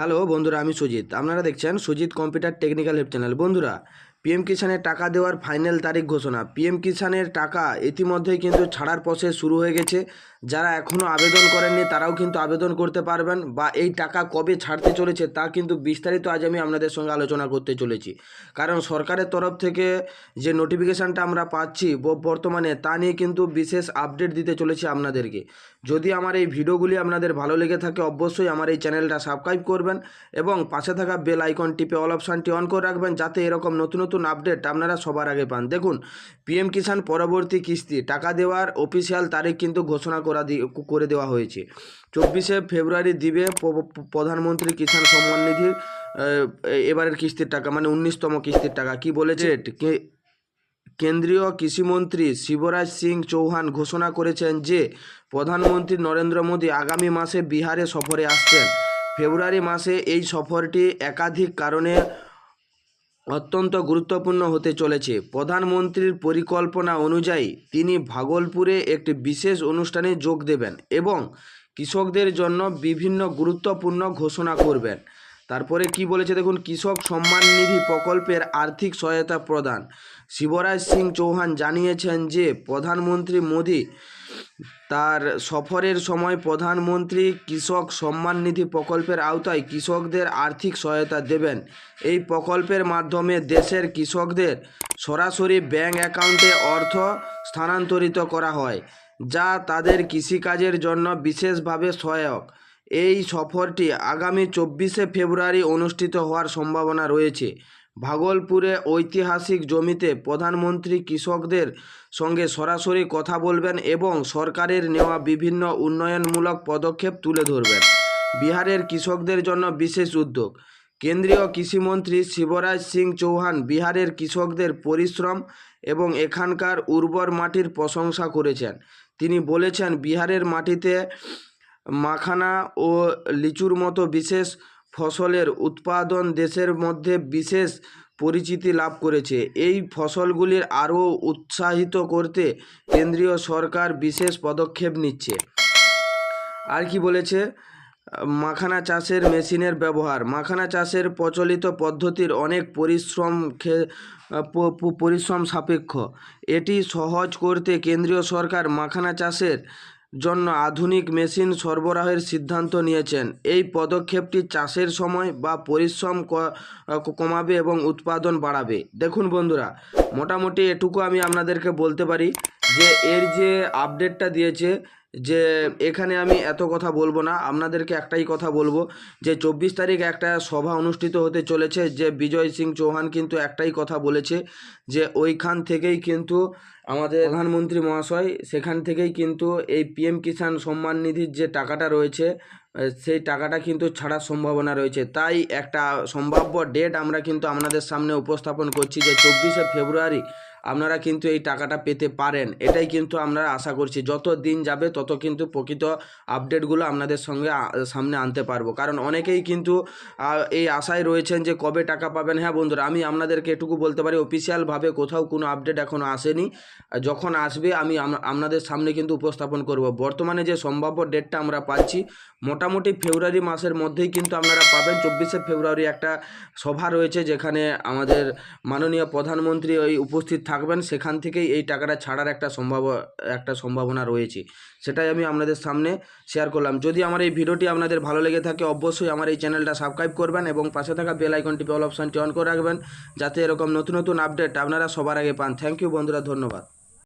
Hello বন্ধুরা আমি সুজিত। আপনারা দেখছেন Sujit computer technical help channel. বন্ধুরা পিএম কিষানের টাকা দেওয়ার ফাইনাল তারিখ ঘোষণা। পিএম কিষানের টাকা ইতিমধ্যেই কিন্তু ছাড়ার প্রসেস শুরু হয়ে গেছে। যারা এখনও আবেদন করেননি, তারাও কিন্তু আবেদন করতে পারবেন বা এই টাকা কবে ছাড়তে চলেছে তা কিন্তু বিস্তারিত আজ আমি আপনাদের সঙ্গে আলোচনা করতে চলেছি। কারণ সরকারের তরফ থেকে যে নোটিফিকেশানটা আমরা পাচ্ছি বর্তমানে, তা নিয়ে কিন্তু বিশেষ আপডেট দিতে চলেছি আপনাদেরকে। যদি আমার এই ভিডিওগুলি আপনাদের ভালো লেগে থাকে, অবশ্যই আমার এই চ্যানেলটা সাবস্ক্রাইব করবেন এবং পাশে থাকা বেল আইকন টিপে অল অপশানটি অন করে রাখবেন, যাতে এরকম নতুন নতুন আপডেট আপনারা সবার আগে পান। দেখুন, পিএম কিষাণ পরবর্তী কিস্তি, টাকা দেওয়ার অফিসিয়াল তারিখ কিন্তু ঘোষণা করা করে দেওয়া হয়েছে। চব্বিশে ফেব্রুয়ারি দিবে প্রধানমন্ত্রী কিষাণ সম্মান নিধির এবারের কিস্তির টাকা মানে উনিশতম কিস্তির টাকা। কি বলেছে? কেন্দ্রীয় কৃষিমন্ত্রী শিবরাজ সিং চৌহান ঘোষণা করেছেন যে, প্রধানমন্ত্রী নরেন্দ্র মোদী আগামী মাসে বিহারে সফরে আসছেন। ফেব্রুয়ারি মাসে এই সফরটি একাধিক কারণে অত্যন্ত গুরুত্বপূর্ণ হতে চলেছে। প্রধানমন্ত্রীর পরিকল্পনা অনুযায়ী তিনি ভাগলপুরে একটি বিশেষ অনুষ্ঠানে যোগ দেবেন এবং কৃষকদের জন্য বিভিন্ন গুরুত্বপূর্ণ ঘোষণা করবেন। তারপরে কি বলেছে দেখুন, কৃষক সম্মান নিধি প্রকল্পের আর্থিক সহায়তা প্রদান। শিবরাজ সিং চৌহান জানিয়েছেন যে, প্রধানমন্ত্রী মোদী তার সফরের সময় প্রধানমন্ত্রী কৃষক সম্মান নিধি প্রকল্পের আওতায় কৃষকদের আর্থিক সহায়তা দেবেন। এই প্রকল্পের মাধ্যমে দেশের কৃষকদের সরাসরি ব্যাংক অ্যাকাউন্টে অর্থ স্থানান্তরিত করা হয়, যা তাদের কৃষিকাজের জন্য বিশেষভাবে সহায়ক। এই সফরটি আগামী চব্বিশে ফেব্রুয়ারি অনুষ্ঠিত হওয়ার সম্ভাবনা রয়েছে। ভাগলপুরে ঐতিহাসিক জমিতে প্রধানমন্ত্রী কৃষকদের সঙ্গে সরাসরি কথা বলবেন এবং সরকারের নেওয়া বিভিন্ন উন্নয়নমূলক পদক্ষেপ তুলে ধরবেন। বিহারের কৃষকদের জন্য বিশেষ উদ্যোগ। কেন্দ্রীয় কৃষিমন্ত্রী শিবরাজ সিং চৌহান বিহারের কৃষকদের পরিশ্রম এবং এখানকার উর্বর মাটির প্রশংসা করেছেন। তিনি বলেছেন, বিহারের মাটিতে মাখানা ও লিচুর মতো বিশেষ ফসলের উৎপাদন দেশের মধ্যে বিশেষ পরিচিতি লাভ করেছে। এই ফসলগুলির আরও উৎসাহিত করতে কেন্দ্রীয় সরকার বিশেষ পদক্ষেপ নিচ্ছে। আর কি বলেছে? মাখানা চাষের মেশিনের ব্যবহার। মাখানা চাষের প্রচলিত পদ্ধতির অনেক পরিশ্রম খে- পরিশ্রম সাপেক্ষ। এটি সহজ করতে কেন্দ্রীয় সরকার মাখানা চাষের জন্য আধুনিক মেশিন সরবরাহের সিদ্ধান্ত নিয়েছেন। এই পদক্ষেপটি চাষের সময় বা পরিশ্রম কমাবে এবং উৎপাদন বাড়াবে। দেখুন বন্ধুরা, মোটামুটি এটুকু আমি আপনাদেরকে বলতে পারি যে, এর যে আপডেটটা দিয়েছে যে, এখানে আমি এত কথা বলব না, আপনাদেরকে একটাই কথা বলব যে, চব্বিশ তারিখ একটা সভা অনুষ্ঠিত হতে চলেছে যে, বিজয় সিং চৌহান কিন্তু একটাই কথা বলেছে যে, ওইখান থেকেই কিন্তু আমাদের প্রধানমন্ত্রী মহাশয়, সেখান থেকেই কিন্তু এই পিএম কিষাণ সম্মান নিধির যে টাকাটা রয়েছে সেই টাকাটা কিন্তু ছাড়ার সম্ভাবনা রয়েছে। তাই একটা সম্ভাব্য ডেট আমরা কিন্তু আপনাদের সামনে উপস্থাপন করছি যে চব্বিশে ফেব্রুয়ারি আপনারা কিন্তু এই টাকাটা পেতে পারেন। এটাই কিন্তু আমরা আশা করছি। যত দিন যাবে, তত কিন্তু প্রকৃত আপডেটগুলো আপনাদের সঙ্গে সামনে আনতে পারব। কারণ অনেকেই কিন্তু এই আশায় রয়েছেন যে কবে টাকা পাবেন। হ্যাঁ বন্ধুরা, আমি আপনাদেরকে এটুকু বলতে পারি অফিসিয়ালভাবে কোথাও কোনো আপডেট এখনও আসেনি। যখন আসবে আমি আপনাদের সামনে কিন্তু উপস্থাপন করব। বর্তমানে যে সম্ভাব্য ডেটটা আমরা পাচ্ছি, মোটামুটি ফেব্রুয়ারি মাসের মধ্যেই কিন্তু আপনারা পাবেন। চব্বিশে ফেব্রুয়ারি একটা সভা রয়েছে যেখানে আমাদের মাননীয় প্রধানমন্ত্রী ওই উপস্থিত থাকবেন। সেখান থেকেই এই টাকাটা ছাড়ার একটা সম্ভাব, একটা সম্ভাবনা রয়েছে। সেটাই আমি আপনাদের সামনে শেয়ার করলাম। যদি আমার এই ভিডিওটি আপনাদের ভালো লেগে থাকে, অবশ্যই আমার এই চ্যানেলটা সাবস্ক্রাইব করবেন এবং পাশে থাকা বেল আইকনটি অল অপশানটি অন করে রাখবেন, যাতে এরকম নতুন নতুন আপডেট আপনারা সবার আগে পান। থ্যাংক ইউ বন্ধুরা, ধন্যবাদ।